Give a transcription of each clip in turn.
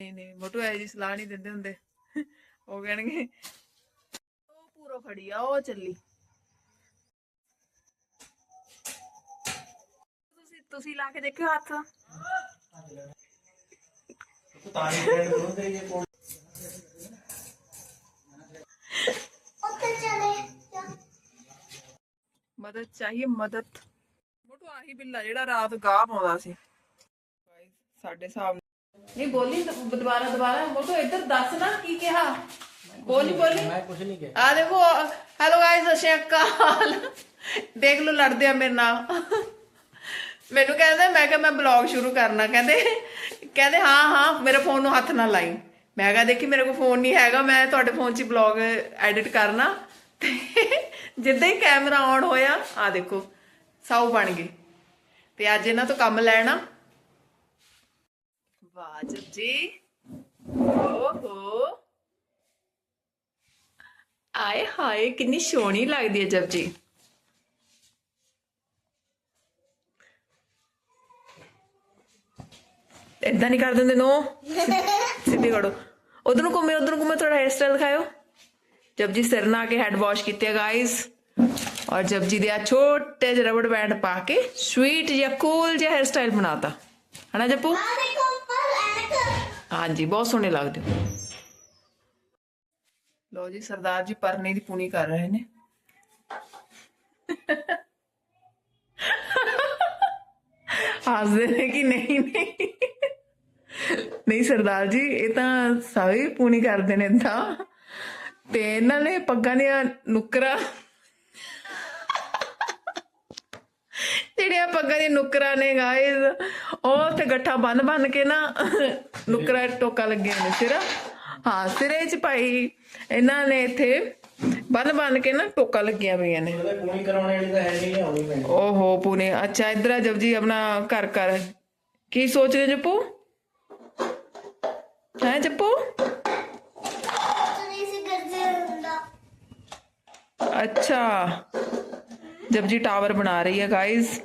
ਨਹੀਂ ਨਹੀਂ ਮੋਟੂ ਐ ਜੀ ਸਲਾਹ ਨਹੀਂ ਦਿੰਦੇ ਹੁੰਦੇ। ਉਹ ਕਹਿਣਗੇ ਉਹ ਪੂਰਾ ਫੜੀ ਆ ਉਹ ਚੱਲੀ। ਤੁਸੀਂ ਤੁਸੀਂ ਲਾ ਕੇ ਦੇਖਿਓ ਹੱਥ। ਮਦਦ ਚਾਹੀਏ ਮਦਦ। ਮੋਟੂ ਆਹੀ ਬਿੱਲਾ ਜਿਹੜਾ ਰਾਤ ਗਾਹ ਪਾਉਂਦਾ ਸੀ। ਸਾਡੇ ਹਿਸਾਬ ਨਹੀਂ ਬੋਲੀ ਤਾਂ ਦੁਬਾਰਾ ਦੁਬਾਰਾ ਮੋਟੂ ਇੱਧਰ ਦੱਸ ਨਾ ਕੀ ਕਿਹਾ। ਬੋਲੀ ਬੋਲੀ। ਮੈਂ ਕੁਝ ਨਹੀਂ ਕਿਹਾ। ਆ ਦੇਖੋ ਹੈਲੋ ਗਾਇਸ ਅਕਾਲ। ਦੇਖ ਲਓ ਲੜਦੇ ਆ ਮੇਰੇ ਨਾਲ। ਮੈਨੂੰ ਕਹਿੰਦੇ ਮੈਂ ਕਿਹਾ ਮੈਂ ਬਲੌਗ ਸ਼ੁਰੂ ਕਰਨਾ। ਕਹਿੰਦੇ ਕਹਿੰਦੇ ਹਾਂ ਹਾਂ ਮੇਰੇ ਫੋਨ ਨੂੰ ਹੱਥ ਨਾ ਲਾਈ। ਮੈਂ ਕਿਹਾ ਦੇਖੀ ਮੇਰੇ ਕੋਲ ਫੋਨ ਨਹੀਂ ਹੈਗਾ ਮੈਂ ਤੁਹਾਡੇ ਫੋਨ 'ਚ ਬਲੌਗ ਐਡਿਟ ਕਰਨਾ। ਤੇ ਜਿੱਦਾਂ ਹੀ ਕੈਮਰਾ ਆਨ ਹੋਇਆ ਆ ਦੇਖੋ ਸਾਊ ਬਣ ਗਏ। ਤੇ ਅੱਜ ਇਹਨਾਂ ਤੋਂ ਕੰਮ ਲੈਣਾ। ਵਾਹ ਜੀ ਓਹੋ ਆਏ ਹਾਏ ਕਿੰਨੀ ਸੋਹਣੀ ਲੱਗਦੀ ਹੈ ਜਪਜੀ ਇਦਾਂ ਨਹੀਂ ਕਰ ਦਿੰਦੇ ਨੋ ਸਿੱਧੀ ਕਰੋ ਉਧਰ ਨੂੰ ਘੁੰਮੇ ਉਧਰ ਨੂੰ ਘੁੰਮੇ ਥੋੜਾ ਹੇਅਰ ਸਟਾਈਲ ਦਿਖਾਓ ਜਪਜੀ ਸਿਰ ਨਾ ਕੇ ਹੈਡ ਵਾਸ਼ ਕੀਤੇ ਗਾਇਸ ਔਰ ਜਪਜੀ ਦੇ ਆ ਛੋਟੇ ਜਿਹੇ ਰਬੜ ਬੈਂਡ ਪਾ ਕੇ ਸਵੀਟ ਜਿਹਾ ਕੂਲ ਜਿਹਾ ਹੇਅਰ ਸਟਾਈਲ ਬਣਾਤਾ ਹਨਾ ਜੱਪੂ ਹਾਂਜੀ, ਬਹੁਤ ਸੋਹਣੇ ਲੱਗਦੇ ਹੋ। ਲੋ ਜੀ, ਸਰਦਾਰ ਜੀ ਪਰਨੇ ਦੀ ਪੂਣੀ ਕਰ ਰਹੇ ਨੇ। ਹੱਸਦੇ ਨੇ ਕਿ ਨਹੀਂ ਨਹੀਂ। ਨਹੀਂ, ਸਰਦਾਰ ਜੀ, ਇਹ ਤਾਂ ਸਾਰੇ ਪੂਣੀ ਕਰਦੇ ਨੇ ਤਾਂ ਤੇ ਇਹਨਾਂ ਨੇ ਪੱਗਾਂ ਦੀਆਂ ਨੁਕਰਾਂ ਜਿਹੜੀਆਂ ਪੱਗਾਂ ਦੀਆਂ ਨੁਕਰਾਂ ਨੇ ਗਾਇਸ ਉਹ ਤੇ ਗੱਠਾ ਬੰਨ ਬੰਨ ਕੇ ਨਾ ਨੁਕਰਾਂ ਟੋਕਾ ਲੱਗੇ ਨੇ ਸਿਰ। ਹਾਂ ਸਿਰੇ ਚ ਭਾਈ ਇਹਨਾਂ ਨੇ ਇੱਥੇ ਬੰਨ ਬੰਨ ਕੇ ਨਾ ਟੋਕਾ ਲੱਗੀਆਂ ਪਈਆਂ ਨੇ। ਪੂਣੀ ਕਰਾਉਣ ਵਾਲੀ ਤਾਂ ਹੈ ਨਹੀਂ ਲਿਆਉਣੀ ਮੈਂ ਓਹੋ ਪੂਨੇ ਅੱਛਾ ਇਧਰ ਆ ਜਪਜੀ ਆਪਣਾ ਘਰ ਘਰ। ਕੀ ਸੋਚ ਰਹੇ ਜੱਪੂ? ਹੈ ਜੱਪੂ? ਅੱਛਾ। ਜਪਜੀ ਟਾਵਰ ਬਣਾ ਰਹੀ ਹੈ ਗਾਇਸ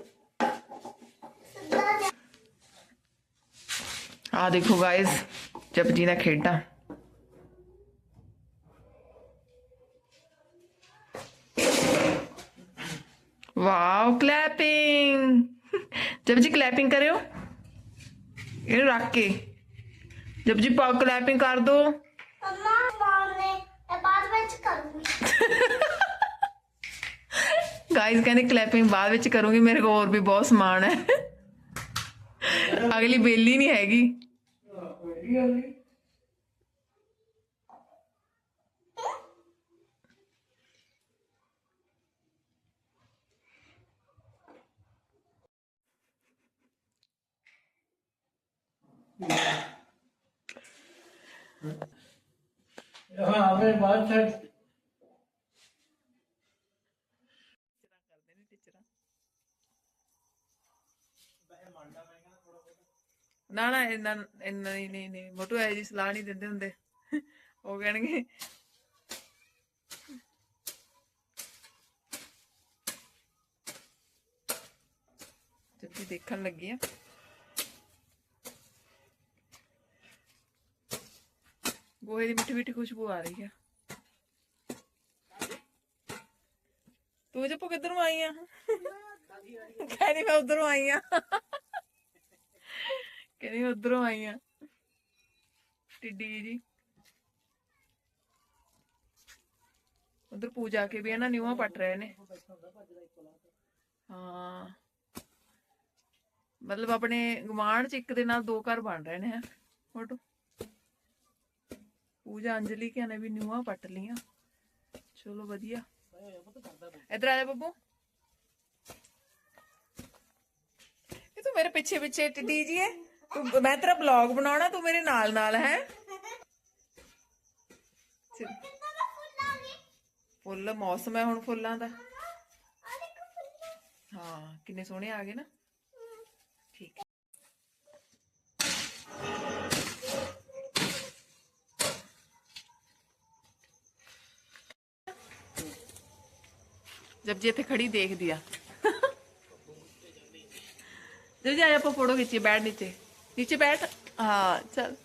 ਆ ਦੇਖੋ ਗਾਇਸ ਜਪਜੀ ਨਾਲ ਖੇਡਾਂ ਵਾਓ ਕਲੈਪਿੰਗ ਜਪਜੀ ਕਲੈਪਿੰਗ ਕਰਿਓ ਇਹਨੂੰ ਰੱਖ ਕੇ ਜਪਜੀ ਪਾ ਕਲੈਪਿੰਗ ਕਰ ਦੋ ਗਾਇਸ ਕਹਿੰਦੇ ਕਲੈਪਿੰਗ ਬਾਅਦ ਵਿੱਚ ਕਰੂੰਗੀ, ਮੇਰੇ ਕੋਲ ਹੋਰ ਵੀ ਬਹੁਤ ਸਮਾਨ ਹੈ। ਅਗਲੀ ਬੇਲੀ ਨਹੀਂ ਹੈਗੀ। ਹਾਂ, ਆਪਣੇ ਬਾਅਦ ਛੱਡ ਨਾ ਨਾ ਇੰਨਾ ਇੰਨਾ ਨਹੀਂ ਨਹੀਂ ਨਹੀਂ ਮੋਟੂ ਐ ਜੀ ਸਲਾਹ ਨਹੀਂ ਦਿੰਦੇ ਹੁੰਦੇ। ਉਹ ਕਹਿਣਗੇ। ਜੱਤੀ ਦੇਖਣ ਲੱਗੀ ਆ। ਗੋਹੇ ਦੀ ਮਿੱਠੀ ਮਿੱਠੀ ਖੁਸ਼ਬੂ ਆ ਰਹੀ ਆ। ਤੂੰ ਜੱਪੋ ਕਿੱਧਰੋਂ ਆਈ ਆ? ਕਹਿੰਦੀ ਮੈਂ ਉਧਰੋਂ ਆਈ ਆ। ਕਹਿੰਦੀ ਉਧਰੋਂ ਆਈ ਆ। ਟਿੱਡੀ ਜੀ ਉਧਰ ਪੂਜਾ ਕੇ ਵੀ ਹੈ ਨਾ ਨਿਊਆ ਪਟ ਰਹੇ ਨੇ। ਹਾਂ। ਮਤਲਬ ਆਪਣੇ ਗੁਆਂਢ ਚ ਇੱਕ ਦੇ ਨਾਲ ਦੋ ਘਰ ਬਣ ਰਹੇ ਨੇ ਫੋਟੋ। ਪੂਜਾ, ਅੰਜਲੀ ਕਿਆ ਵੀ ਨਿਊਆ ਪਟ ਲੀਆਂ ਚਲੋ ਵਧੀਆ। ਇਧਰ ਆ ਜਾ ਬੱਬੂ। ਇਹ ਤੂੰ ਮੇਰੇ ਪਿੱਛੇ ਪਿੱਛੇ ਟਿੱਡੀ ਜੀ ਹੈ। ਤੂੰ ਮੈਂ ਤੇਰਾ ਬਲੌਗ ਬਣਾਉਣਾ, ਤੂੰ ਮੇਰੇ ਨਾਲ ਨਾਲ, ਹੈ? ਫੁੱਲ ਮੌਸਮ ਹੈ ਹੁਣ ਫੁੱਲਾਂ ਦਾ। ਹਾਂ, ਕਿੰਨੇ ਸੋਹਣੇ ਆ ਗਏ ਨਾ। ਠੀਕ ਹੈ। ਜਬ ਜੀ ਇੱਥੇ ਖੜੀ ਦੇਖਦੀ ਆ। ਜਬ ਜੀ ਆਇਆ ਆਪਾਂ ਫੋਟੋ ਖਿੱਚੀ ਬੈਠ ਨੀਚੇ। नीचे बैठ हाँ चल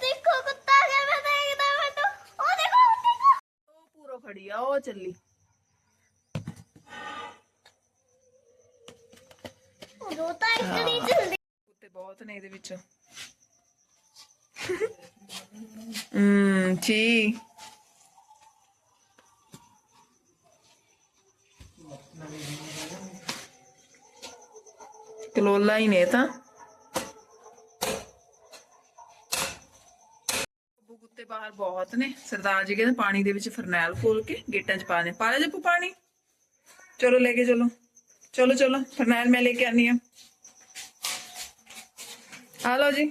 देखो कुत्ता क्या बैठा है इधर बैठो ओ देखो देखो ओ पूरा खड़ी है ओ चली ਰੋਤਾ ਇਤਨੀ ਜਲਦੀ ਕੁੱਤੇ ਬਹੁਤ ਨੇ ਇਹਦੇ ਵਿੱਚ ਹਮ ਜੀ ਨਵੀਂ ਕਲੋਲਾ ਹੀ ਨੇ ਤਾਂ। ਕੁੱਤੇ ਬਾਹਰ ਬਹੁਤ ਨੇ। ਸਰਦਾਰ ਜੀ ਕਹਿੰਦੇ ਪਾਣੀ ਦੇ ਵਿੱਚ ਫਰਨੈਲ ਖੋਲ ਕੇ ਗੇਟਾਂ 'ਚ ਪਾ ਦੇ ਪਾ ਲੈ ਜੱਪੂ ਪਾਣੀ? ਚਲੋ ਲੈ ਕੇ ਚਲੋ। ਚਲੋ ਚਲੋ, ਫਰਨੈਲ ਮੈਂ ਲੈ ਕੇ ਆਨੀ ਆ ਆ ਲਓ ਜੀ।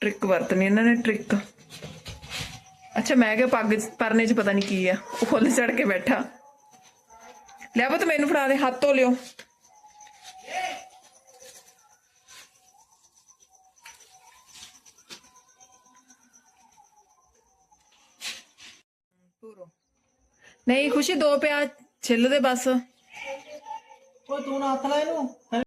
ਟ੍ਰਿਕ ਵਰਤਣੀ ਇਹਨਾਂ ਨੇ ਟ੍ਰਿਕ ਅੱਛਾ, ਮੈਂ ਕਿਹਾ ਪੱਗ ਪਰਨੇ 'ਚ ਪਤਾ ਨਹੀਂ ਕੀ ਆ। ਉਹ ਫੁੱਲ ਚੜ ਕੇ ਬੈਠਾ। ਲਿਆ ਪੁੱਤ ਮੈਨੂੰ ਫੜਾ ਦੇ, ਹੱਥ ਧੋ ਲਿਓ। ਨਹੀਂ ਖੁਸ਼ੀ, ਦੋ ਪਿਆ, ਛਿੱਲ ਦੇ ਬਸ। ਓਏ ਤੂੰ ਨਾ ਹੱਥ ਲਾ ਇਹਨੂੰ।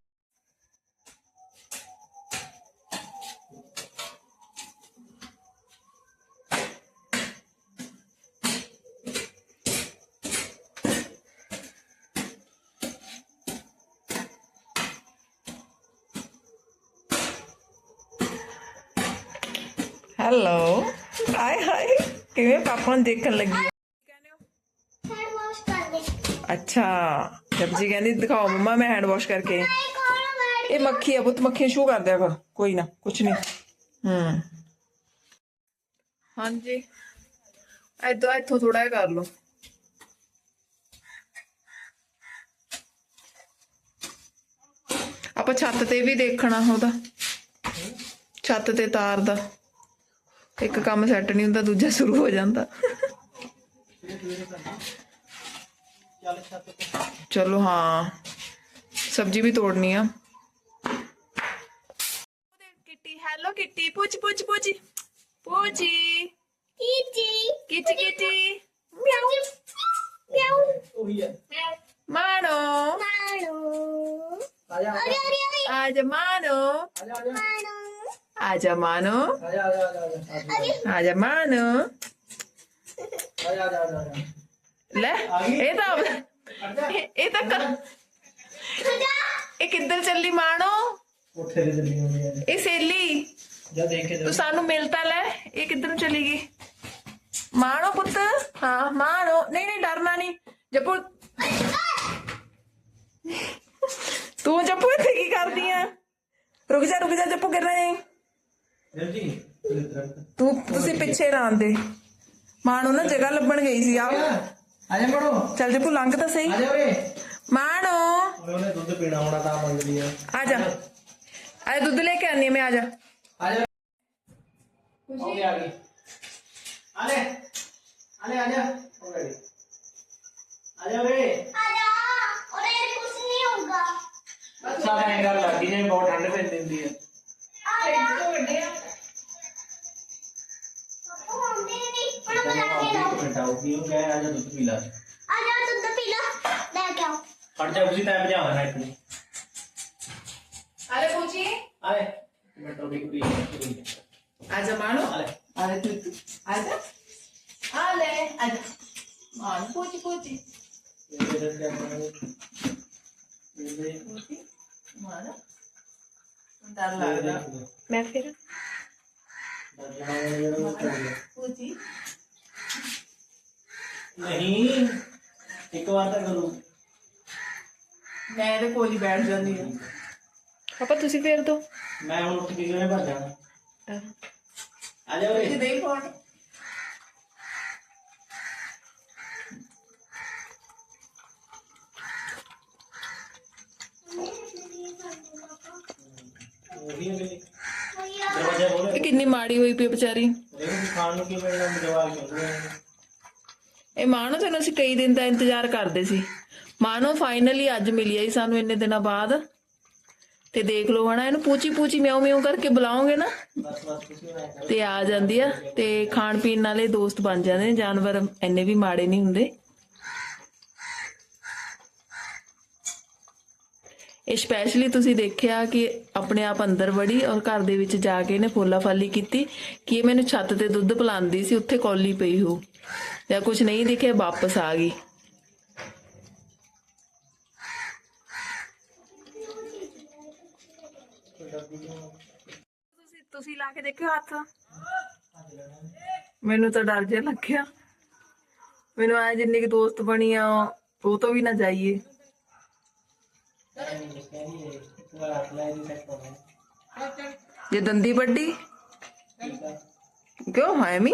ਹੈਲੋ ਹਾਏ ਹਾਏ ਕਿਵੇਂ ਪਾਪਾ ਨੂੰ ਦੇਖਣ ਲੱਗੀ? ਹੈਂਡ ਵਾਸ਼ ਕਰ ਦੇ। ਅੱਛਾ। ਜਬ ਜੀ ਕਹਿੰਦੀ ਦਿਖਾਓ ਮੰਮਾ ਮੈਂ ਹੈਂਡ ਵਾਸ਼ ਕਰਕੇ। ਇਹ ਮੱਖੀ ਆ ਪੁੱਤ ਮੱਖੀਆਂ ਸ਼ੂ ਕਰ ਦਿਆ ਕਰ। ਕੋਈ ਨਾ ਕੁਛ ਨਹੀਂ। ਹੂੰ। ਹਾਂਜੀ। ਐਦਾਂ ਇੱਥੋਂ ਥੋੜਾ ਜਿਹਾ ਕਰ ਲਓ। ਆਪਾਂ ਛੱਤ ਤੇ ਵੀ ਦੇਖਣਾ ਉਹਦਾ। ਛੱਤ ਤੇ ਤਾਰ ਦਾ। ਇੱਕ ਕੰਮ ਸੈੱਟ ਨਹੀਂ ਹੁੰਦਾ ਦੂਜਾ ਸ਼ੁਰੂ ਹੋ ਜਾਂਦਾ। ਚੱਲ ਛੱਤ ਤੇ ਚਲੋ ਹਾਂ ਸਬਜ਼ੀ ਵੀ ਤੋੜਨੀ ਆ। ਕਿੱਟੀ ਹੈਲੋ ਕਿੱਟੀ ਪੁੱਛ ਪੁੱਛ ਪੁੱਛ ਪੁੱਛੀ ਕੀਚੀ ਕਿਚ ਕਿਟੀ। ਮਿਆਉ। ਮਿਆਉ। ਉਹੀ ਹੈ ਮਾਨੋ ਮਾਣੋ। ਆ ਜਾ। ਅਰੇ ਅਰੇ ਅਰੇ ਆਜ ਮਾਨੋ ਆ ਜਾ ਆ ਜਾ। ਮਾਣੋ ਆਜਾ ਮਾਨੋ ਆ ਜਾ ਆ ਜਾ ਆ ਜਾ ਆ ਜਾ। ਆਜਾ ਮਾਨੋ ਆ ਜਾ ਆ ਜਾ ਆ ਜਾ ਲੈ ਇਹ ਤਾਂ ਇਹ ਤਾਂ ਇਹ ਕਿੱਧਰ ਚੱਲੀ ਮਾਣੋ ਉੱਥੇ ਦੇ ਚੱਲੀ ਹੋਈ ਹੈ ਇਹ ਸੇਲੀ ਜਾ ਦੇਖ ਕੇ ਤੂੰ ਸਾਨੂੰ ਮਿਲ ਤਾਂ ਲੈ ਇਹ ਕਿੱਧਰ ਨੂੰ ਚਲੀ ਗਈ ਮਾਣੋ ਪੁੱਤ ਹਾਂ ਮਾਣੋ ਨਹੀਂ ਨਹੀਂ ਡਰਨਾ ਨਹੀਂ ਜੱਪੂ ਤੂੰ ਜੱਪੂ ਇੱਥੇ ਕੀ ਕਰਦੀ ਆ ਰੁਕ ਜਾ ਰੁਕ ਜਾ ਜੱਪੂ ਗਿਰਨਾ ਨਹੀਂ ਦਿਲ ਤੂੰ ਤੁਸੀਂ ਪਿੱਛੇ ਨਾ ਆਂਦੇ ਮਾਣੋ ਨਾ ਜਗ੍ਹਾ ਲੱਭਣ ਗਈ ਸੀ ਆ ਆ ਜਾ ਪੜੋ ਚੱਲ ਜੱਪੂ ਲੰਘ ਤਾਂ ਸਹੀ ਆ ਜਾ ਓਏ ਮਾਣੋ ਓਏ ਉਹਨੇ ਦੁੱਧ ਪੀਣਾ ਹੋਣਾ ਤਾਂ ਮੰਗਦੀ ਆ ਆ ਜਾ ਆ ਦੁੱਧ ਲੈ ਕੇ ਆਨੀ ਆ ਮੈਂ ਆ ਜਾ ਆ ਜਾ ਹੋ ਗਿਆ ਆ ਗਈ ਆ ਲੈ ਆ ਲੈ ਆ ਜਾ ਹੋ ਗਈ ਆ ਜਾ ਓਏ ਆਜਾ ਔਰੇ ਕੁਝ ਨਹੀਂ ਹੋਊਗਾ ਅੱਛਾ ਮੈਂ ਗੱਲ ਲੱਗੀ ਜੇ ਬਹੁਤ ਠੰਡ ਪੈਂਦੀ ਹੁੰਦੀ ਹੈ ਆਜਾ ਉਹ ਹੁੰਦੀ ਨਹੀਂ ਹੁਣ ਬਣਾ ਕੇ ਲਾਓ ਮਿੰਟ ਆਉਗੀ ਉਹ ਕਹੇ ਆ ਜਾ ਦੁੱਧ ਪੀ ਲੈ ਆਜਾ ਦੁੱਧ ਪੀ ਲਾ ਲੈ ਕੇ ਆਓ ਫੜ ਜਾ ਉਸੇ ਟਾਈਮ ਭਜਾਵਾ ਨਾ ਇੱਕ ਨੂੰ ਅਰੇ ਪੁੱਛੀ ਆ ਲੈ ਮਿੰਟ ਰੁਕੀ ਕੁੜੀ ਆ ਜਾ ਮਾਣੋ ਆ ਲੈ ਆ ਲੈ ਤੂੰ ਆ ਜਾ ਆ ਲੈ ਆ ਜਾ ਮਾਣ ਪੁੱਛੀ ਪੁੱਛੀ ਇਹ ਦੇ ਦੇ ਆਪਣੇ ਇਹ ਮਾਣ ਡਰ ਲੱਗਦਾ ਮੈਂ ਫਿਰ ਪੁੱਛੀ ਨਹੀਂ ਇੱਕ ਵਾਰ ਤਾਂ ਕਰੂ ਮੈਂ ਇਹਦੇ ਕੋਲ ਹੀ ਬੈਠ ਜਾਂਦੀ ਹਾਂ ਪਾਪਾ ਤੁਸੀਂ ਫੇਰ ਦੋ ਮੈਂ ਹੁਣ ਉੱਠ ਕੇ ਕਿਵੇਂ ਭੱਜ ਜਾਣਾ ਆ ਜਾ ਓਏ ਦੇ ਫੋਨ ਉਹੀ ਹੈ ਮੇਰੀ ਦਰਵਾਜ਼ਾ ਇਹ ਬੋਲੇ ਕਿੰਨੀ ਮਾੜੀ ਹੋਈ ਪਈ ਵਿਚਾਰੀ ਦੇਖੋ ਕਿ ਖਾਣ ਨੂੰ ਕੀ ਮਿਲਣਾ ਜਵਾਬ ਮਿਲਦਾ ਇਹ ਮਾਨੋ ਤੈਨੂੰ ਅਸੀਂ ਕਈ ਦਿਨ ਦਾ ਇੰਤਜ਼ਾਰ ਕਰਦੇ ਸੀ। ਮਾਨੋ ਫਾਈਨਲੀ ਅੱਜ ਮਿਲੀ ਆਈ ਸਾਨੂੰ ਇੰਨੇ ਦਿਨਾਂ ਬਾਅਦ। ਤੇ ਦੇਖ ਲਓ ਹਨਾ, ਇਹਨੂੰ ਪੂਚੀ ਪੂਚੀ ਮਿਆਉ ਮਿਆਉ ਕਰਕੇ ਬੁਲਾਓਗੇ ਨਾ। ਤੇ ਆ ਜਾਂਦੀ ਆ, ਤੇ ਖਾਣ ਪੀਣ ਵਾਲੇ ਦੋਸਤ ਬਣ ਜਾਂਦੇ ਨੇ, ਜਾਨਵਰ ਇੰਨੇ ਵੀ ਮਾੜੇ ਨਹੀਂ ਹੁੰਦੇ। ਇਹ ਸਪੈਸ਼ਲੀ ਤੁਸੀਂ ਦੇਖਿਆ ਕਿ ਆਪਣੇ ਆਪ ਅੰਦਰ ਵੜੀ ਔਰ ਘਰ ਦੇ ਵਿੱਚ ਜਾ ਕੇ ਇਹਨੇ ਫੋਲਾ ਫਾਲੀ ਕੀਤੀ ਕਿ ਇਹ ਮੈਨੂੰ ਛੱਤ ਤੇ ਦੁੱਧ ਪਿਲਾਉਂਦੀ ਸੀ, ਉੱਥੇ ਕੌਲੀ ਪਈ ਹੋ। ਜਾਂ ਕੁਝ ਨਹੀਂ ਦਿਖੇ ਵਾਪਸ ਆ ਗਈ। ਤੁਸੀਂ ਤੁਸੀਂ ਲਾ ਕੇ ਦੇਖਿਓ ਹੱਥ। ਮੈਨੂੰ ਤਾਂ ਡਰ ਜਿਹਾ ਲੱਗਿਆ। ਮੈਨੂੰ ਆ ਜਿੰਨੇ ਕਿ ਦੋਸਤ ਬਣੀ ਆ, ਉਹ ਤੋਂ ਵੀ ਨਾ ਜਾਈਏ। ਜੇ ਦੰਦੀ ਵੱਡੀ? ਕਿਉਂ, ਹੈ ਮੀ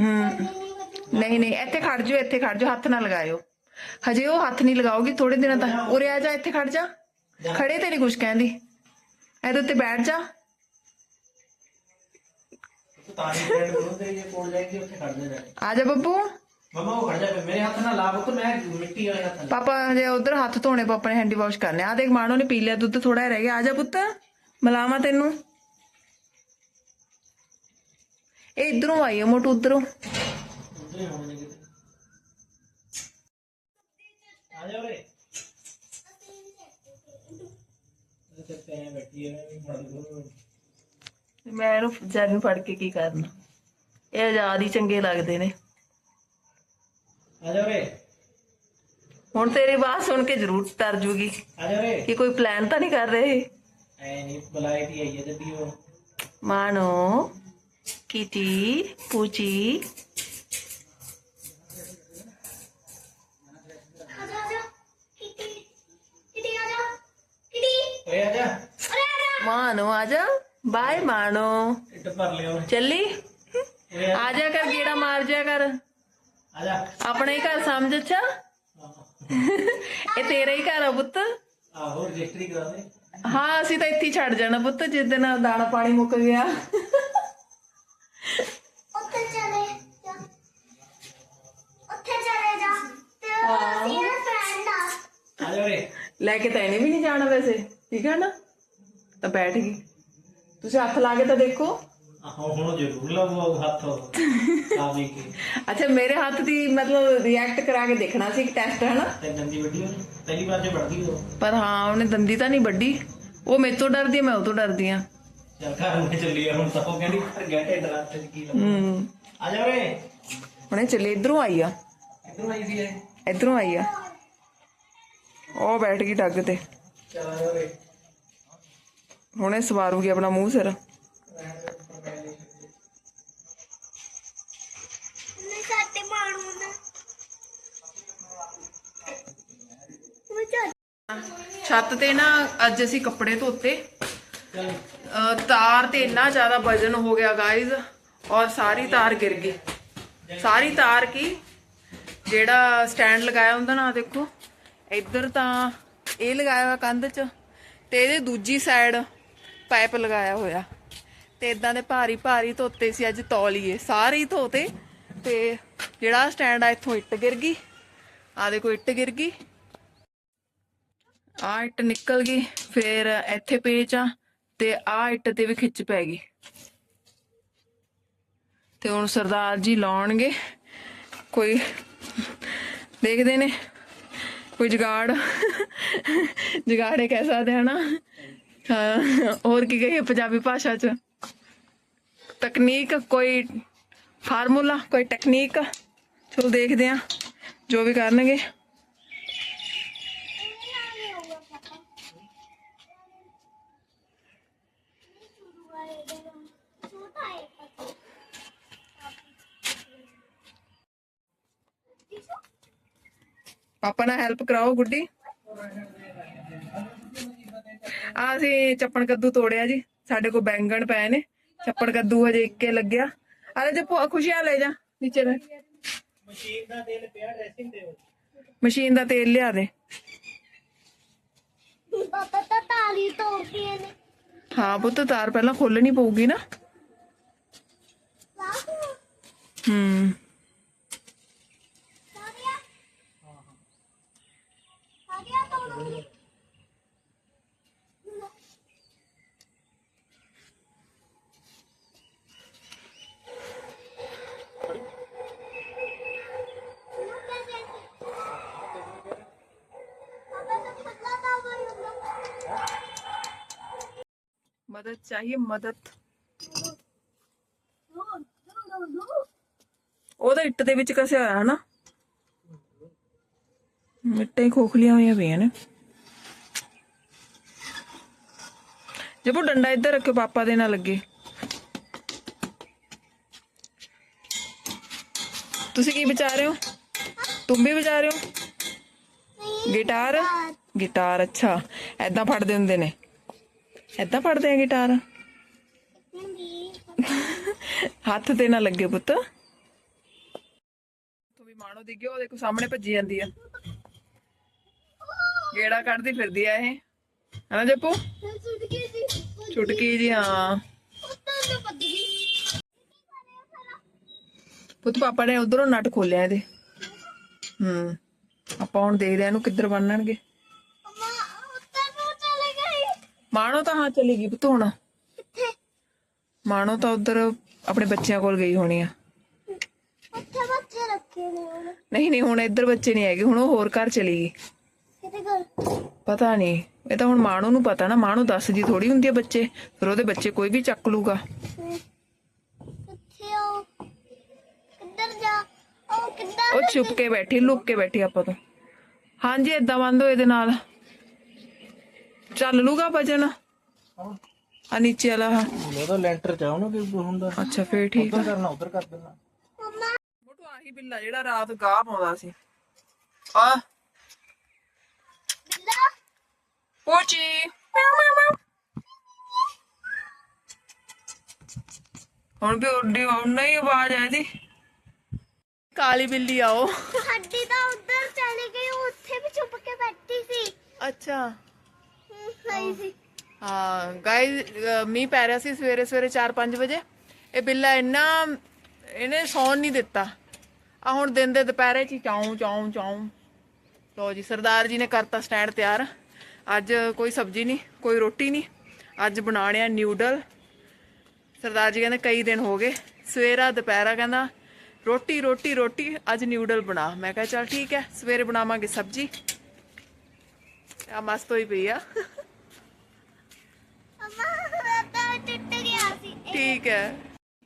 ਹੂੰ। ਨਹੀਂ ਨਹੀਂ ਇੱਥੇ ਖੜ ਜਾਓ ਇੱਥੇ ਖੜ ਜਾਓ ਹੱਥ ਨਾ ਲਗਾਇਓ। ਹਜੇ ਉਹ ਹੱਥ ਨਹੀਂ ਲਗਾਓਗੀ ਥੋੜੇ ਦਿਨਾਂ ਤੱਕ। ਉਰੇ ਆ ਜਾ ਇੱਥੇ ਖੜ ਜਾ। ਖੜੇ ਤੇ ਨਹੀਂ ਕਹਿੰਦੀ। ਇਹਦੇ ਉੱਤੇ ਬੈਠ ਜਾ। ਆ ਬੱਬੂ। ਮਮਾ ਉਹ ਖੜ ਜਾ ਮੇਰੇ ਹੱਥ ਨਾਲ ਲਾ ਬੱਤ ਮੈਂ ਮਿੱਟੀ ਵਾਲੇ ਹੱਥ ਨਾਲ। ਪਾਪਾ ਹਜੇ ਉਧਰ ਹੱਥ ਧੋਣੇ ਪਾਪਾ ਨੇ ਹੈਂਡੀ ਵਾਸ਼ ਕਰਨੇ ਆ। ਦੇਖ ਮਾਣੋ ਨੇ ਪੀ ਲਿਆ ਦੁੱਧ ਥੋੜਾ ਰਹਿ ਗਿਆ। ਆ ਜਾ ਪੁੱਤ। ਮਲਾਵਾ ਤੈਨੂੰ। ਇਹ ਇਧਰੋਂ ਆਈ ਹੈ ਮੋਟੂ ਉਧਰੋਂ। ਆ ਜਾ ਓਰੇ ਮੈਂ ਫੜ ਕੇ ਕੀ ਕਰਨਾ? ਇਹ ਆਜ਼ਾਦ ਹੀ ਚੰਗੇ ਲੱਗਦੇ ਨੇ। ਆ ਜਾ ਓਰੇ ਹੁਣ ਤੇਰੀ ਬਾਤ ਸੁਣ ਕੇ ਜ਼ਰੂਰ ਤਰ ਜੂਗੀ ਆ ਜਾ ਓਰੇ ਕਿ ਕੋਈ ਪਲਾਨ ਤਾਂ ਨਹੀਂ ਕਰ ਰਹੇ? ਐ ਨਹੀਂ ਬੁਲਾਈ ਆਈ ਹੈ ਤੇ ਉਹ। ਮਾਨੋ kitty, puji. ਮਾਨੋ ਆ ਜਾ। ਬਾਏ ਮਾਨੋ। ਚੱਲੀ? ਆ ਜਾ। ਕਰ ਗੇੜਾ ਮਾਰ ਜਾ ਕਰ। ਆ ਜਾ। ਆਪਣੇ ਘਰ ਸਮਝ ਅੱਛਾ? ਇਹ ਤੇਰਾ ਹੀ ਘਰ ਆ ਪੁੱਤ। ਆਹੋ ਹਾਂ ਅਸੀਂ ਤਾਂ ਇੱਥੇ ਛੱਡ ਜਾਣਾ ਪੁੱਤ ਜਿਸ ਦਿਨ ਦਾਣਾ ਪਾਣੀ ਮੁੱਕ ਗਿਆ। ਲੈ ਕੇ ਤਾਂ ਇਹਨੇ ਵੀ ਨਹੀਂ ਜਾਣਾ ਵੈਸੇ। ਠੀਕ ਹੈ ਨਾ? ਤਾਂ ਬੈਠ ਗਈ। ਤੁਸੀਂ ਹੱਥ ਲਾ ਕੇ ਤਾਂ ਦੇਖੋ। ਆਹੋ ਹੁਣ ਜ਼ਰੂਰ ਲਾਵੋ ਹੱਥ। ਆਵੇਂ ਅੱਛਾ ਮੇਰੇ ਹੱਥ ਦੀ ਮਤਲਬ ਰਿਐਕਟ ਕਰਾ ਕੇ ਦੇਖਣਾ ਸੀ ਟੈਸਟ ਹੈ ਨਾ ਪਰ ਹਾਂ ਉਹਨੇ ਦੰਦੀ ਤਾਂ ਨਹੀਂ ਵੱਢੀ। ਉਹ ਮੇਰੇ ਤੋਂ ਡਰਦੀ ਹੈ ਮੈਂ ਉਹ ਤੋਂ ਡਰਦੀ ਆ। ਚੱਲ ਘਰ ਨੂੰ ਚੱਲੀ ਆ ਹੁਣ ਤਾਂ ਕਹਿੰਦੀ ਘਰ ਗਿਆ ਢਿੱਡ ਰਾਤ ਕੀ ਲੱਗਾ ਹੂੰ। ਆ ਜਾ ਰੇ ਹੁਣੇ ਚੱਲੇ ਇਧਰੋਂ ਆਈ ਆ। ਇਧਰੋਂ ਆਈ ਸੀ ਇਹ। ਇਧਰੋਂ ਆਈ ਆ। ਉਹ ਬੈਠ ਗਈ ਡੱਗ ਤੇ। ਹੁਣੇ ਸਵਾਰੂਗੀ ਆਪਣਾ ਮੂੰਹ ਸਿਰ। ਛੱਤ ਤੇ ਨਾ ਅੱਜ ਅਸੀਂ ਕੱਪੜੇ ਧੋਤੇ। ਤਾਰ ਤੇ ਇੰਨਾ ਜ਼ਿਆਦਾ ਵਜਨ ਹੋ ਗਿਆ ਗਾਇਜ਼ ਔਰ ਸਾਰੀ ਤਾਰ ਗਿਰ ਗਈ। ਸਾਰੀ ਤਾਰ ਕੀ? ਜਿਹੜਾ ਸਟੈਂਡ ਲਗਾਇਆ ਹੁੰਦਾ ਨਾ ਦੇਖੋ। ਇੱਧਰ ਤਾਂ ਇਹ ਲਗਾਇਆ ਹੋਇਆ ਕੰਧ 'ਚ ਤੇ ਇਹਦੇ ਦੂਜੀ ਸਾਈਡ ਪਾਈਪ ਲਗਾਇਆ ਹੋਇਆ। ਤੇ ਇਦਾਂ ਦੇ ਭਾਰੀ ਭਾਰੀ ਧੋਤੇ ਸੀ, ਅੱਜ ਤੌਲੀਏ। ਸਾਰੇ ਹੀ ਧੋਤੇ ਤੇ ਜਿਹੜਾ ਸਟੈਂਡ ਆ, ਇੱਥੋਂ ਇੱਟ ਗਿਰ ਗਈ। ਆ ਦੇਖੋ, ਇੱਟ ਗਿਰ ਗਈ। ਆ ਇੱਟ ਨਿਕਲ ਗਈ, ਫਿਰ ਇੱਥੇ ਪੇਚ ਆ ਤੇ ਆ ਇੱਟ ਤੇ ਵੀ ਖਿੱਚ ਪੈ ਗਈ। ਤੇ ਹੁਣ ਸਰਦਾਰ ਜੀ ਲਾਉਣਗੇ। ਕੋਈ ਦੇਖਦੇ ਨੇ ਕੋਈ ਜਗਾੜ। ਜੁਗਾੜੇ ਕਹਿ ਸਕਦੇ ਹਨਾ? ਹਾਂ, ਹੋਰ ਕੀ ਕਹੀਏ ਪੰਜਾਬੀ ਭਾਸ਼ਾ ਚ। ਤਕਨੀਕ, ਕੋਈ ਫਾਰਮੂਲਾ, ਕੋਈ ਟੈਕਨੀਕ, ਚਲੋ ਦੇਖਦੇ ਆ, ਜੋ ਵੀ ਕਰਨਗੇ ਨਹੀਂ ਹੋਊਗਾ ਪਾਪਾ ਸ਼ੁਰੂ ਵਾਲੇ ਦੇ ਛੋਟਾ ਹੈ ਪਾਪਾ ਪਾਪਾ ਨਾਲ ਹੈਲਪ ਕਰਾਓ ਗੁੱਡੀ। ਆ ਅਸੀਂ ਚੱਪਣ ਕੱਦੂ ਤੋੜਿਆ ਜੀ ਸਾਡੇ ਕੋਲ ਬੈਂਗਣ ਪਏ ਨੇ ਚੱਪਣ ਕੱਦੂ ਹਜੇ ਇੱਕੇ ਲੱਗਿਆ। ਲੈ ਜੇ ਖੁਸ਼ੀਆਂ ਲੈ ਜਾ ਨੀਚੇ ਲੈ ਮਸ਼ੀਨ ਦਾ ਤੇਲ ਪਿਆ ਡਰੈਸਿੰਗ ਤੇ ਮਸ਼ੀਨ ਦਾ ਤੇਲ ਲਿਆ ਦੇ। ਪਾਪਾ ਤਾਂ ਤਾਲੀ ਤੋੜਦੀ ਨੇ। ਹਾਂ ਪੁੱਤ ਤਾਰ ਪਹਿਲਾਂ ਖੋਲਣੀ ਪਊਗੀ ਨਾ। ਹੂੰ। ਮਦਦ ਚਾਹੀਏ ਮਦਦ ਉਹਦਾ ਇੱਟ ਦੇ ਵਿੱਚ ਕਸਿਆ ਹੋਇਆ ਹਨਾ? ਮਿੱਟੇ ਖੋਖਲੀਆਂ ਹੋਈਆਂ ਪਈਆਂ ਨੇ। ਜਬੋ ਡੰਡਾ ਇੱਧਰ ਰੱਖਿਓ ਪਾਪਾ ਦੇ ਨਾਲ ਲੱਗੇ ਤੁਸੀਂ ਕੀ ਵਿਚਾਰ ਰਹੇ ਹੋ? ਤੁਮ ਵੀ ਵਿਚਾਰ ਰਹੇ ਹੋ? ਗਿਟਾਰ? ਗਿਟਾਰ ਅੱਛਾ। ਐਦਾਂ ਫੜਦੇ ਹੁੰਦੇ ਨੇ। ਐਦਾਂ ਫੜਦੇ ਆ ਗਿਟਾਰ? ਹੱਥ ਤੇ ਨਾ ਲੱਗੇ ਪੁੱਤ। ਤੂੰ ਵੀ ਮਾਣੋ ਦਿਗਿਓ ਉਹ ਦੇਖੋ ਸਾਹਮਣੇ ਭੱਜੀ ਜਾਂਦੀ ਆ। ਗੇੜਾ ਕੱਢਦੀ ਫਿਰਦੀ ਆ ਇਹ। ਹਨਾ ਜੱਪੂ? ਚੁਟਕੀ ਜੀ। ਹਾਂ। ਪੁੱਤ ਪਾਪਾ ਨੇ ਉਧਰੋਂ ਨਟ ਖੋਲਿਆ ਇਹਦੇ। ਹੂੰ। ਆਪਾਂ ਹੁਣ ਦੇਖਦੇ ਆ ਇਹਨੂੰ ਕਿੱਧਰ ਬੰਨਣਗੇ। ਮਾਣੋ ਤਾਂ ਹਾਂ ਚਲੀ ਗਈ ਪੁੱਤ ਹੁਣ। ਮਾਣੋ ਤਾਂ ਉਧਰ ਆਪਣੇ ਬੱਚਿਆਂ ਕੋਲ ਗਈ ਹੋਣੀ ਆ। ਉੱਥੇ ਬੱਚੇ ਰੱਖੇ ਨੇ ਉਹਨੇ ਨਹੀਂ ਨਹੀਂ ਹੁਣ ਇੱਧਰ ਬੱਚੇ ਨਹੀਂ ਹੈਗੇ ਹੁਣ ਉਹ ਹੋਰ ਘਰ ਚਲੀ ਗਈ। ਕਿਤੇ ਪਤਾ ਨਹੀਂ ਇਹ ਤਾਂ ਹੁਣ ਮਾਣੋ ਨੂੰ ਪਤਾ ਨਾ ਮਾਣੋ ਦੱਸਦੀ ਥੋੜੀ ਹੁੰਦੀ ਆ ਬੱਚੇ ਫਿਰ ਉਹਦੇ ਬੱਚੇ ਕੋਈ ਵੀ ਚੱਕ ਲੂਗਾ। ਕਿੱਥੇ ਆਓ ਕਿੱਧਰ ਜਾ? ਉਹ ਕਿੱਧਰ ਉਹ ਛੁਪ ਕੇ ਬੈਠੀ ਲੁੱਕ ਕੇ ਬੈਠੀ ਆਪਾਂ ਤੋਂ। ਹਾਂਜੀ ਏਦਾਂ ਬੰਦ ਹੋ ਇਹਦੇ ਨਾਲ। ਚੱਲ ਲੂਗਾ ਭਜਨ? ਆ ਨੀਚੇ ਵਾਲਾ ਆਹ। ਉਹਦਾ ਲੈਂਟਰ ਚਾਹੋ ਨਾ ਕਿ ਹੁੰਦਾ? ਅੱਛਾ ਫੇਰ ਠੀਕ ਆ। ਉਧਰ ਕਰਨਾ ਉਧਰ ਕਰ ਦੇਣਾ। ਮਮਾ ਮੋਟੂ ਆਹੀ ਬਿੱਲਾ ਜਿਹੜਾ ਰਾਤ ਗਾਹ ਪਾਉਂਦਾ ਸੀ। ਆ। ਬਿੱਲਾ ਪੋਚੀ ਹੁਣ ਵੀ ਉੱਡੀ ਨਹੀਂ ਆਵਾਜ਼ ਆਈ ਦੀ ਕਾਲੀ ਬਿੱਲੀ ਆਓ। ਹੱਡੀ ਤਾਂ ਉੱਧਰ ਚਲੀ ਗਈ ਉੱਥੇ ਵੀ ਛੁਪ ਕੇ ਬੈਠੀ ਸੀ। ਅੱਛਾ। ਹਾਂ। ਗਾਇਸ ਮੀਂਹ ਪੈ ਰਿਹਾ ਸੀ ਸਵੇਰੇ ਸਵੇਰੇ 4-5 ਵਜੇ। ਇਹ ਬਿੱਲਾ ਇੰਨਾ, ਇਹਨੇ ਸੌਣ ਨਹੀਂ ਦਿੱਤਾ। ਆ ਹੁਣ ਦਿਨ ਦੇ ਦੁਪਹਿਰੇ ਚ ਹੀ ਚਾਉਂ ਚਾਉਂ ਚਾਉਂ ਲੋ ਜੀ, ਸਰਦਾਰ ਜੀ ਨੇ ਕਰਤਾ ਸਟੈਂਡ ਤਿਆਰ। ਅੱਜ ਕੋਈ ਸਬਜ਼ੀ ਨਹੀਂ ਕੋਈ ਰੋਟੀ ਨਹੀਂ ਅੱਜ ਬਣਾਉਣੇ ਆ ਨਿਊਡਲ ਸਰਦਾਰ ਜੀ ਕਹਿੰਦੇ ਕਈ ਦਿਨ ਹੋ ਗਏ। ਸਵੇਰਾ, ਦੁਪਹਿਰਾ ਕਹਿੰਦਾ, ਰੋਟੀ ਰੋਟੀ ਰੋਟੀ, ਅੱਜ ਨਿਊਡਲ ਬਣਾ। ਮੈਂ ਕਿਹਾ, ਚਲ ਠੀਕ ਹੈ, ਸਵੇਰੇ ਬਣਾਵਾਂਗੇ ਸਬਜ਼ੀ। ਆ ਮਸਤ ਹੋਈ ਪਈ ਆ। ਅਮਾ ਤਾਂ ਟੁੱਟ ਗਿਆ ਸੀ। ਠੀਕ ਹੈ।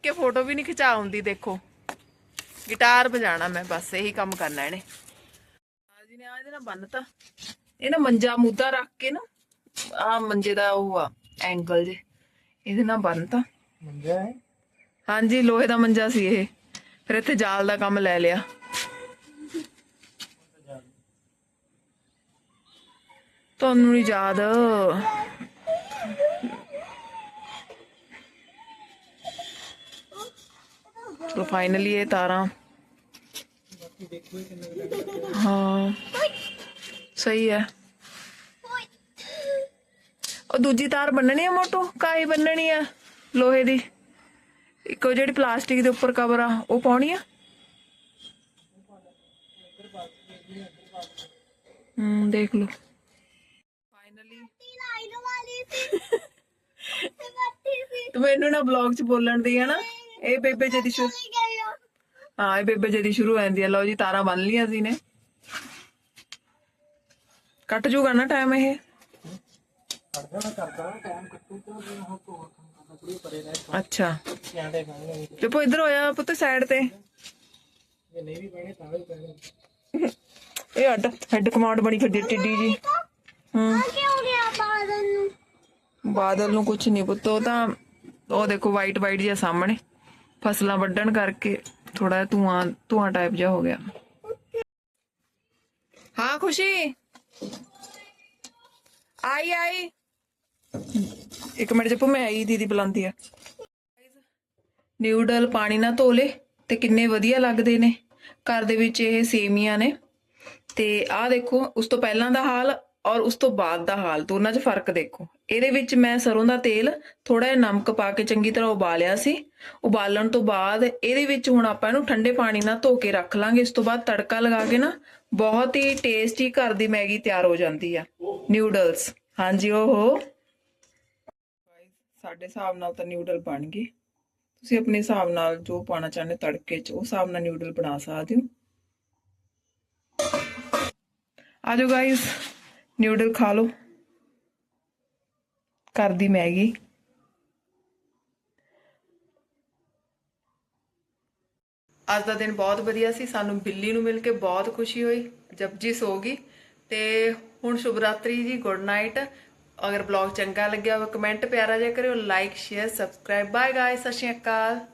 ਕਿ ਫੋਟੋ ਵੀ ਨਹੀਂ ਖਿਚਾ ਹੁੰਦੀ ਦੇਖੋ। ਗਿਟਾਰ ਵਜਾਣਾ ਮੈਂ ਬਸ ਇਹੀ ਕੰਮ ਕਰਨਾ ਇਹਨੇ। ਜੀ ਨੇ ਆ ਇਹਦੇ ਨਾਲ ਬੰਨਤਾ। ਇਹ ਨਾ ਮੰਜਾ ਮੁੱਦਾ ਰੱਖ ਕੇ ਨਾ ਆ ਮੰਜੇ ਦਾ ਉਹ ਆ ਐਂਗਲ ਜੇ ਇਹਦੇ ਨਾਲ ਬੰਨਤਾ। ਮੰਜਾ ਹੈ? ਹਾਂਜੀ ਲੋਹੇ ਦਾ ਮੰਜਾ ਸੀ ਇਹ। ਫਿਰ ਇੱਥੇ ਜਾਲ ਦਾ ਕੰਮ ਲੈ ਲਿਆ। ਤੁਹਾਨੂੰ ਨਹੀਂ ਯਾਦ? ਚਲੋ ਫਾਈਨਲੀ ਇਹ ਤਾਰਾਂ। ਹਾਂ। ਸਹੀ ਹੈ। ਉਹ ਦੂਜੀ ਤਾਰ ਬੰਨਣੀ ਆ ਮੋਟੂ? ਕਾਹੀ ਬੰਨਣੀ ਆ? ਲੋਹੇ ਦੀ। ਇੱਕ ਜਿਹੜੀ ਪਲਾਸਟਿਕ ਦੇ ਉੱਪਰ ਕਵਰ ਆ ਉਹ ਪਾਉਣੀ ਆ? ਹੂੰ ਦੇਖ ਲਓ। ਫਾਈਨਲੀ ਤੂੰ ਮੈਨੂੰ ਨਾ ਬਲੌਗ 'ਚ ਬੋਲਣ ਦੀ ਹੈ ਨਾ। ਇਹ ਬੇਬੇ ਜੀ ਦੀ ਸ਼ੁਰੂ। ਹਾਂ ਇਹ ਬੇਬੇ ਜੀ ਦੀ ਸ਼ੁਰੂ ਹੋ ਜਾਂਦੀ ਆ ਲਓ ਜੀ ਤਾਰਾਂ ਬੰਨ ਲੀਆਂ ਸੀ ਨੇ ਕੱਟ ਜੂਗਾ ਨਾ ਟਾਈਮ ਇਹ? ਤਾਂ ਤੋਂ ਅੱਛਾ। ਖਾਣੇ ਜਪੋ ਇੱਧਰ ਹੋਇਆ ਪੁੱਤ ਸਾਈਡ ਤੇ। ਜੇ ਨਹੀਂ ਵੀ ਪੈਣੇ ਤਾਂ ਵੀ ਪੈਣੇ ਇਹ ਅੱਡ ਹੈੱਡ ਕਮਾਂਡ ਬਣੀ ਫਿਰਦੀ ਟਿੱਡੀ ਜੀ। ਹੂੰ। ਆ ਕੀ ਹੋ ਗਿਆ ਬਾਦਲ ਨੂੰ? ਬਾਦਲ ਨੂੰ ਕੁਝ ਨਹੀਂ ਪੁੱਤ ਉਹ ਤਾਂ ਉਹ ਦੇਖੋ ਵਾਈਟ ਵਾਈਟ ਜਿਹਾ ਸਾਹਮਣੇ। ਫਸਲਾਂ ਵੱਢਣ ਕਰਕੇ ਥੋੜਾ ਜਿਹਾ ਧੂਆਂ ਧੂਆਂ ਟਾਈਪ ਜਿਹਾ ਹੋ ਗਿਆ। ਹਾਂ, ਖੁਸ਼ੀ? ਆਈ ਆਈ। ਇੱਕ ਮਿੰਟ ਜਪੋ ਮੈਂ ਆਈ, ਦੀਦੀ ਬੁਲਾਉਂਦੀ ਆ। ਨਿਊਡਲ ਪਾਣੀ ਨਾਲ ਧੋ ਲੇ ਤੇ ਕਿੰਨੇ ਵਧੀਆ ਲੱਗਦੇ ਨੇ। ਘਰ ਦੇ ਵਿੱਚ ਇਹ ਸੇਮੀਆਂ ਨੇ ਤੇ ਆਹ ਦੇਖੋ, ਉਸ ਤੋਂ ਪਹਿਲਾਂ ਦਾ ਹਾਲ ਔਰ ਉਸ ਤੋਂ ਬਾਅਦ ਦਾ ਹਾਲ ਦੋਨਾਂ 'ਚ ਫ਼ਰਕ ਦੇਖੋ। ਇਹਦੇ ਵਿੱਚ ਮੈਂ ਸਰੋਂ ਦਾ ਤੇਲ ਥੋੜਾ ਜਿਹਾ ਨਮਕ ਪਾ ਕੇ ਚੰਗੀ ਤਰ੍ਹਾਂ ਉਬਾਲਿਆ ਸੀ। ਉਬਾਲਣ ਤੋਂ ਬਾਅਦ ਇਹਦੇ ਵਿੱਚ ਹੁਣ ਆਪਾਂ ਇਹਨੂੰ ਠੰਡੇ ਪਾਣੀ ਨਾਲ ਧੋ ਕੇ ਰੱਖ ਲਾਂਗੇ। ਇਸ ਤੋਂ ਬਾਅਦ ਤੜਕਾ ਲਗਾ ਕੇ ਨਾ ਬਹੁਤ ਹੀ ਟੇਸਟੀ ਘਰ ਦੀ ਮੈਗੀ ਤਿਆਰ ਹੋ ਜਾਂਦੀ ਆ। ਨਿਊਡਲਸ ਹਾਂਜੀ, ਓਹੋ। ਸਾਡੇ ਹਿਸਾਬ ਨਾਲ ਤਾਂ ਨਿਊਡਲ ਬਣ ਗਏ ਤੁਸੀਂ ਆਪਣੇ ਹਿਸਾਬ ਨਾਲ ਜੋ ਪਾਣਾ ਚਾਹੁੰਦੇ ਹੋ ਤੜਕੇ 'ਚ ਉਸ ਹਿਸਾਬ ਨਾਲ ਨਿਊਡਲ ਬਣਾ ਸਕਦੇ ਹੋ। ਆਜੋ ਗਾਇਸ ਨਿਊਡਲ ਖਾ ਲਓ। ਘਰ ਦੀ ਮੈਗੀ। ਅੱਜ ਦਾ ਦਿਨ ਬਹੁਤ ਵਧੀਆ ਸੀ। ਸਾਨੂੰ ਬਿੱਲੀ ਨੂੰ ਮਿਲ ਕੇ ਬਹੁਤ ਖੁਸ਼ੀ ਹੋਈ। ਜਪਜੀ ਸੋ ਗਈ। ਤੇ ਹੁਣ ਸ਼ੁਭਰਾਤਰੀ ਜੀ, ਗੁੱਡ ਨਾਈਟ। ਅਗਰ ਬਲੌਗ ਚੰਗਾ ਲੱਗਿਆ ਹੋਵੇ, ਕਮੈਂਟ ਪਿਆਰਾ ਜਿਹਾ ਕਰਿਓ, like, share, subscribe. Bye guys, ਸਤਿ ਸ਼੍ਰੀ ਅਕਾਲ।